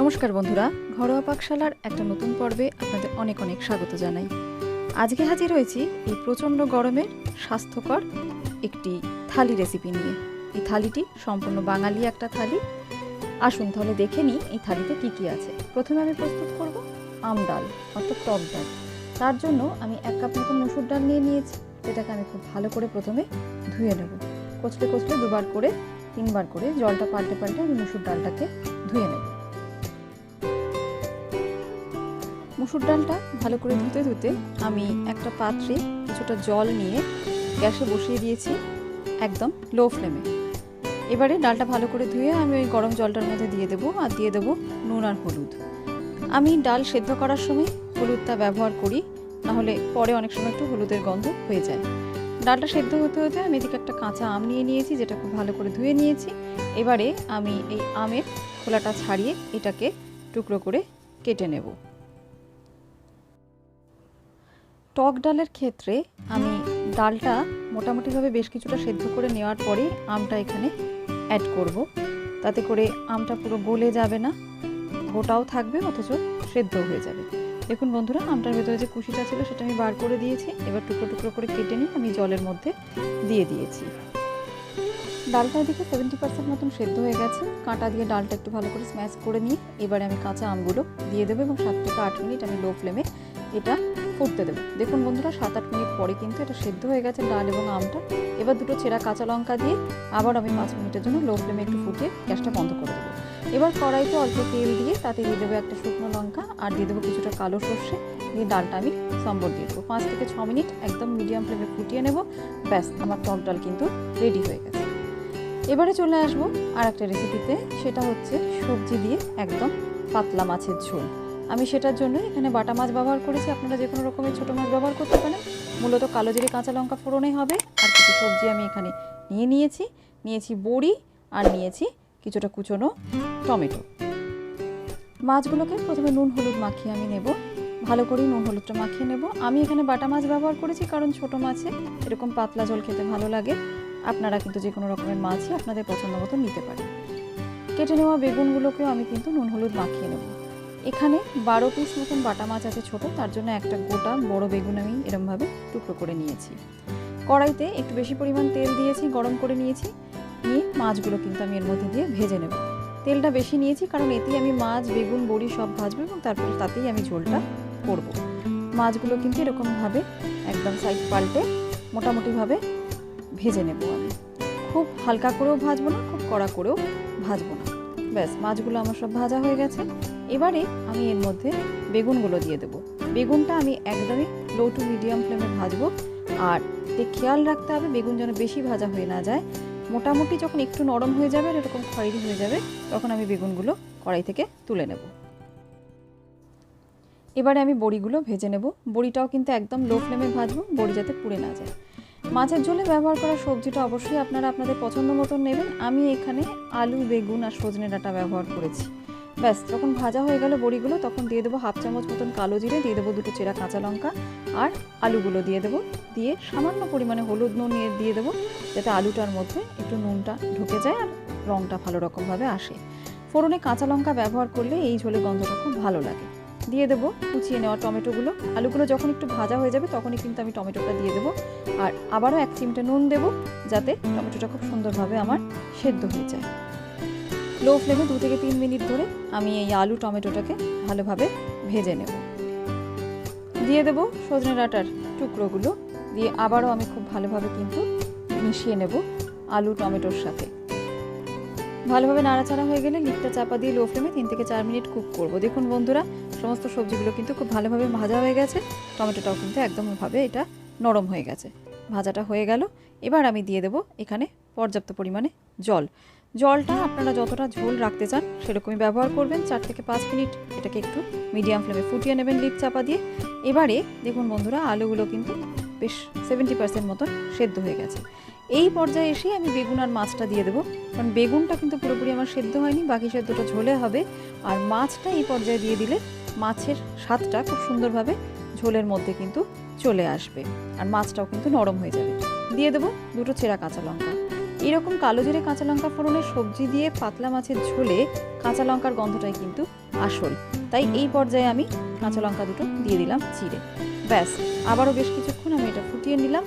নমস্কার বন্ধুরা, ঘরোয়া পাকশালার একটা নতুন পর্বে আপনাদের অনেক অনেক স্বাগত জানাই। আজকে হাজির হয়েছি এই প্রচণ্ড গরমের স্বাস্থ্যকর একটি থালি রেসিপি নিয়ে। এই থালিটি সম্পূর্ণ বাঙালি একটা থালি। আসুন তাহলে দেখে নিই এই থালিতে কি কি আছে। প্রথমে আমি প্রস্তুত করব আম ডাল, অর্থাৎ টক ডাল। তার জন্য আমি এক কাপ মতো মসুর ডাল নিয়ে নিয়েছি। যেটাকে আমি খুব ভালো করে প্রথমে ধুয়ে নেব। কচলে কচলে দুবার করে, তিনবার করে জলটা পাল্টে পাল্টে আমি মসুর ডালটাকে ধুয়ে নেব। মুসুর ডালটা ভালো করে ধুতে ধুতে আমি একটা পাত্রে কিছুটা জল নিয়ে গ্যাসে বসিয়ে দিয়েছি একদম লো ফ্লেমে এবারে ডালটা ভালো করে ধুয়ে আমি ওই গরম জলটার মধ্যে দিয়ে দেবো আর দিয়ে দেবো নুন আর হলুদ। আমি ডাল সেদ্ধ করার সময় হলুদটা ব্যবহার করি, নাহলে পরে অনেক সময় একটু হলুদের গন্ধ হয়ে যায়। ডালটা সেদ্ধ হতে হতে আমি এদিকে একটা কাঁচা আম নিয়ে নিয়েছি, যেটা খুব ভালো করে ধুয়ে নিয়েছি। এবারে আমি এই আমের খোলাটা ছাড়িয়ে এটাকে টুকরো করে কেটে নেব। টক ডালের ক্ষেত্রে আমি ডালটা মোটামুটিভাবে বেশ কিছুটা সেদ্ধ করে নেওয়ার পরে আমটা এখানে অ্যাড করব। তাতে করে আমটা পুরো গলে যাবে না, গোটাও থাকবে অথচ সেদ্ধ হয়ে যাবে। দেখুন বন্ধুরা, আমটার ভেতরে যে কুশিটা ছিল সেটা আমি বার করে দিয়েছি। এবার টুকরো টুকরো করে কেটে নিয়ে আমি জলের মধ্যে দিয়ে দিয়েছি। ডালটা এদিকে সেভেন্টি পার্সেন্ট মতন সেদ্ধ হয়ে গেছে। কাঁটা দিয়ে ডালটা একটু ভালো করে স্ম্যাশ করে নিয়ে এবারে আমি কাঁচা আমগুলো দিয়ে দেবো এবং সাত থেকে আট মিনিট আমি লো ফ্লেমে এটা ফুটতে দেবো। দেখুন বন্ধুরা সাত আট মিনিট পরে কিন্তু এটা সেদ্ধ হয়ে গেছে ডাল এবং আমটা। এবার দুটো চেরা কাঁচা লঙ্কা দিয়ে আবার আমি পাঁচ মিনিটের জন্য লো ফ্লেমে একটু ফুটিয়ে গ্যাসটা বন্ধ করে দেবো। এবার কড়াইতে অল্প তেল দিয়ে তাতে দিয়ে দেবো একটা শুকনো লঙ্কা আর দিয়ে দেবো কিছুটা কালো সর্ষে। দিয়ে ডালটা আমি সম্বর দিয়ে দেবো। পাঁচ থেকে ছ মিনিট একদম মিডিয়াম ফ্লেমে ফুটিয়ে নেব। ব্যাস, আমার টক ডাল কিন্তু রেডি হয়ে গেছে। এবারে চলে আসব আর একটা রেসিপিতে সেটা হচ্ছে সবজি দিয়ে একদম পাতলা মাছের ঝোল। আমি সেটার জন্য এখানে বাটা মাছ ব্যবহার করেছি। আপনারা যে কোনো রকমের ছোটো মাছ ব্যবহার করতে পারেন। মূলত কালো জিরে, কাঁচা লঙ্কা ফোড়নেই হবে। আর কিছু সবজি আমি এখানে নিয়ে নিয়েছি। নিয়েছি বড়ি আর নিয়েছি কিছুটা কুচনো টমেটো। মাছগুলোকে প্রথমে নুন হলুদ মাখিয়ে আমি নেব। ভালো করে নুন হলুদটা মাখিয়ে নেব। আমি এখানে বাটা মাছ ব্যবহার করেছি কারণ ছোট মাছে এরকম পাতলা জল খেতে ভালো লাগে। আপনারা কিন্তু যে কোনো রকমের মাছই আপনাদের পছন্দ মতো নিতে পারেন। কেটে নেওয়া বেগুনগুলোকেও আমি কিন্তু নুন হলুদ মাখিয়ে নেব। এখানে বারো পিস মতন বাটা মাছ আছে ছোট, তার জন্য একটা গোটা বড় বেগুন আমি এরমভাবে টুকরো করে নিয়েছি। কড়াইতে একটু বেশি পরিমাণ তেল দিয়েছি, গরম করে নিয়েছি, নিয়ে মাছগুলো কিন্তু আমি এর মধ্যে দিয়ে ভেজে নেব। তেলটা বেশি নিয়েছি কারণ এতেই আমি মাছ, বেগুন, বড়ি সব ভাজবো এবং তারপর তাতেই আমি ঝোলটা করব। মাছগুলো কিন্তু এরকমভাবে একদম সাইড পাল্টে মোটামুটিভাবে ভেজে নেব আমি। খুব হালকা করেও ভাজবো না, খুব কড়া করেও ভাজবো না। ব্যাস, মাছগুলো আমার সব ভাজা হয়ে গেছে। এবারে আমি এর মধ্যে বেগুনগুলো দিয়ে দেবো। বেগুনটা আমি একদমই লো টু মিডিয়াম ফ্লেমে ভাজবো। আর খেয়াল রাখতে হবে, বেগুন যেন বেশি ভাজা হয়ে না যায়। মোটামুটি যখন একটু নরম হয়ে যাবে, এরকম খয়েরি হয়ে যাবে, তখন আমি বেগুনগুলো কড়াই থেকে তুলে নেব। এবারে আমি বড়িগুলো ভেজে নেব। বড়িটাও কিন্তু একদম লো ফ্লেমে ভাজবো, বড়ি যাতে পুড়ে না যায়। মাছের ঝোলে ব্যবহার করা সবজিটা অবশ্যই আপনারা আপনাদের পছন্দ মতন নেবেন। আমি এখানে আলু, বেগুন আর সজনে ডাঁটা ব্যবহার করেছি। ব্যাস, যখন ভাজা হয়ে গেল বড়িগুলো, তখন দিয়ে দেবো হাফ চামচ মতন কালো জিরে, দিয়ে দেবো দুটো চেরা কাঁচা লঙ্কা আর আলুগুলো দিয়ে দেবো। দিয়ে সামান্য পরিমাণে হলুদ নুন নিয়ে দিয়ে দেবো, যাতে আলুটার মধ্যে একটু নুনটা ঢুকে যায় আর রঙটা ভালো রকমভাবে আসে। ফোড়নে কাঁচা লঙ্কা ব্যবহার করলে এই ঝোলে গন্ধটা খুব ভালো লাগে। দিয়ে দেবো কুচিয়ে নেওয়া টমেটোগুলো। আলুগুলো যখন একটু ভাজা হয়ে যাবে, তখনই কিন্তু আমি টমেটোটা দিয়ে দেবো। আর আবারও এক চিমটে নুন দেবো, যাতে টমেটোটা খুব সুন্দরভাবে আমার সেদ্ধ হয়ে যায়। লো ফ্লেমে দু থেকে তিন মিনিট ধরে আমি এই আলু টমেটোটাকে ভালোভাবে ভেজে নেব। দিয়ে দেবো সজনে ডাঁটার টুকরোগুলো। দিয়ে আবারও আমি খুব ভালোভাবে কিন্তু মিশিয়ে নেব আলু টমেটোর সাথে। ভালোভাবে নাড়াচাড়া হয়ে গেলে লিকটা চাপা দিয়ে লো ফ্লেমে তিন থেকে চার মিনিট কুক করব। দেখুন বন্ধুরা, সমস্ত সবজিগুলো কিন্তু খুব ভালোভাবে ভাজা হয়ে গেছে। টমেটোটাও কিন্তু একদমভাবে এটা নরম হয়ে গেছে। ভাজাটা হয়ে গেল। এবার আমি দিয়ে দেবো এখানে পর্যাপ্ত পরিমাণে জল। জলটা আপনারা যতটা ঝোল রাখতে চান সেরকমই ব্যবহার করবেন চার থেকে পাঁচ মিনিট এটাকে একটু মিডিয়াম ফ্লেমে ফুটিয়ে নেবেন লিপ চাপা দিয়ে। এবারে দেখুন বন্ধুরা, আলুগুলো কিন্তু বেশ সেভেন্টি পার্সেন্ট মতন সেদ্ধ হয়ে গেছে। এই পর্যায়ে এসে আমি বেগুন আর মাছটা দিয়ে দেবো। কারণ বেগুনটা কিন্তু পুরোপুরি আমার সেদ্ধ হয়নি, বাকি সেদ্ধটা ঝোলে হবে। আর মাছটা এই পর্যায়ে দিয়ে দিলে মাছের স্বাদটা খুব সুন্দরভাবে ঝোলের মধ্যে কিন্তু চলে আসবে। আর মাছটাও কিন্তু নরম হয়ে যাবে। দিয়ে দেবো দুটো চেরা কাঁচা লঙ্কা। এইরকম কালো জিরে কাঁচা লঙ্কা ফোড়নের সবজি দিয়ে পাতলা মাছের ঝোলে কাঁচা লঙ্কার গন্ধটাই কিন্তু আসল। তাই এই পর্যায়ে আমি কাঁচা লঙ্কা দুটো দিয়ে দিলাম চিড়ে। ব্যাস, আবারও বেশ কিছুক্ষণ আমি এটা ফুটিয়ে নিলাম।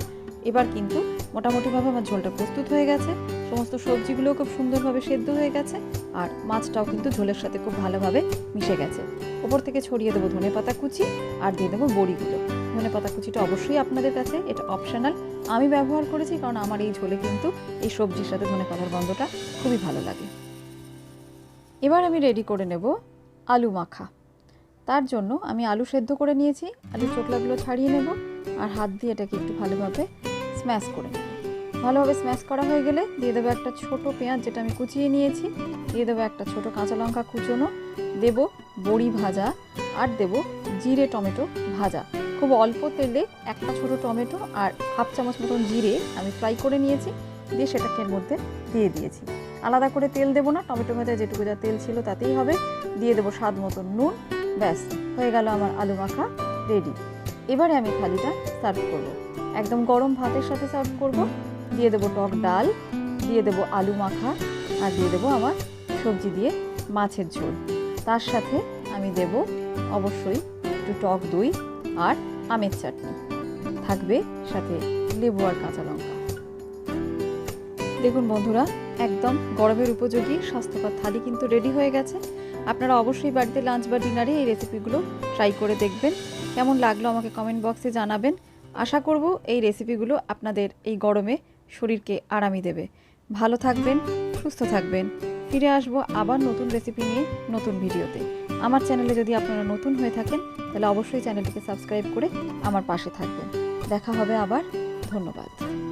এবার কিন্তু মোটামুটিভাবে আমার ঝোলটা প্রস্তুত হয়ে গেছে। সমস্ত সবজিগুলোও খুব সুন্দরভাবে সেদ্ধ হয়ে গেছে আর মাছটাও কিন্তু ঝোলের সাথে খুব ভালোভাবে মিশে গেছে। ওপর থেকে ছড়িয়ে দেবো ধনে পাতা কুচি আর দিয়ে দেবো বড়িগুলো। ধনে পাতা কুচিটা অবশ্যই আপনাদের কাছে, এটা অপশনাল আমি ব্যবহার করেছি কারণ আমার এই ঝোলে কিন্তু এই সবজির সাথে ধনে পাতার গন্ধটা খুবই ভালো লাগে। এবার আমি রেডি করে নেব আলু মাখা। তার জন্য আমি আলু সেদ্ধ করে নিয়েছি, আলুর চোকলাগুলো ছাড়িয়ে নেব আর হাত দিয়ে এটাকে একটু ভালোভাবে স্ম্যাশ করে নেব। ভালোভাবে স্ম্যাশ করা হয়ে গেলে দিয়ে দেবো একটা ছোট পেঁয়াজ যেটা আমি কুচিয়ে নিয়েছি, দিয়ে দেবো একটা ছোট কাঁচা লঙ্কা কুচোনো, দেব বড়ি ভাজা আর দেব জিরে টমেটো ভাজা। খুব অল্প তেলে একটা ছোট টমেটো আর হাফ চামচ মতন জিরে আমি ফ্রাই করে নিয়েছি, দিয়ে সেটাকে এর মধ্যে দিয়ে দিয়েছি। আলাদা করে তেল দেবো না টমেটো ভাজা যেটুকু যা তেল ছিল তাতেই হবে। দিয়ে দেবো স্বাদ মতন নুন, ব্যাস, হয়ে গেল আমার আলু মাখা রেডি। এবারে আমি থালিটা সার্ভ করব। একদম গরম ভাতের সাথে সার্ভ করব। দিয়ে দেবো টক ডাল, দিয়ে দেবো আলু মাখা, আর দিয়ে দেবো আমার সবজি দিয়ে মাছের ঝোল। তার সাথে আমি দেব অবশ্যই একটু টক দই আর আমের চাটনি। থাকবে সাথে লেবু আর কাঁচা লঙ্কা। দেখুন বন্ধুরা, একদম গরমের উপযোগী, স্বাস্থ্যকর থালি কিন্তু রেডি হয়ে গেছে। আপনারা অবশ্যই বাড়িতে লাঞ্চ বা ডিনারে এই রেসিপিগুলো ট্রাই করে দেখবেন। কেমন লাগল আমাকে কমেন্ট বক্সে জানাবেন। আশা করব এই রেসিপিগুলো আপনাদের এই গরমে শরীরকে আরামই দেবে। ভালো থাকবেন, সুস্থ থাকবেন। ফিরে আসব আবার নতুন রেসিপি নিয়ে নতুন ভিডিওতে আমার চ্যানেলে যদি আপনারা নতুন হয়ে থাকেন, তাহলে অবশ্যই চ্যানেলটিকে সাবস্ক্রাইব করে আমার পাশে থাকবেন। দেখা হবে আবার। ধন্যবাদ।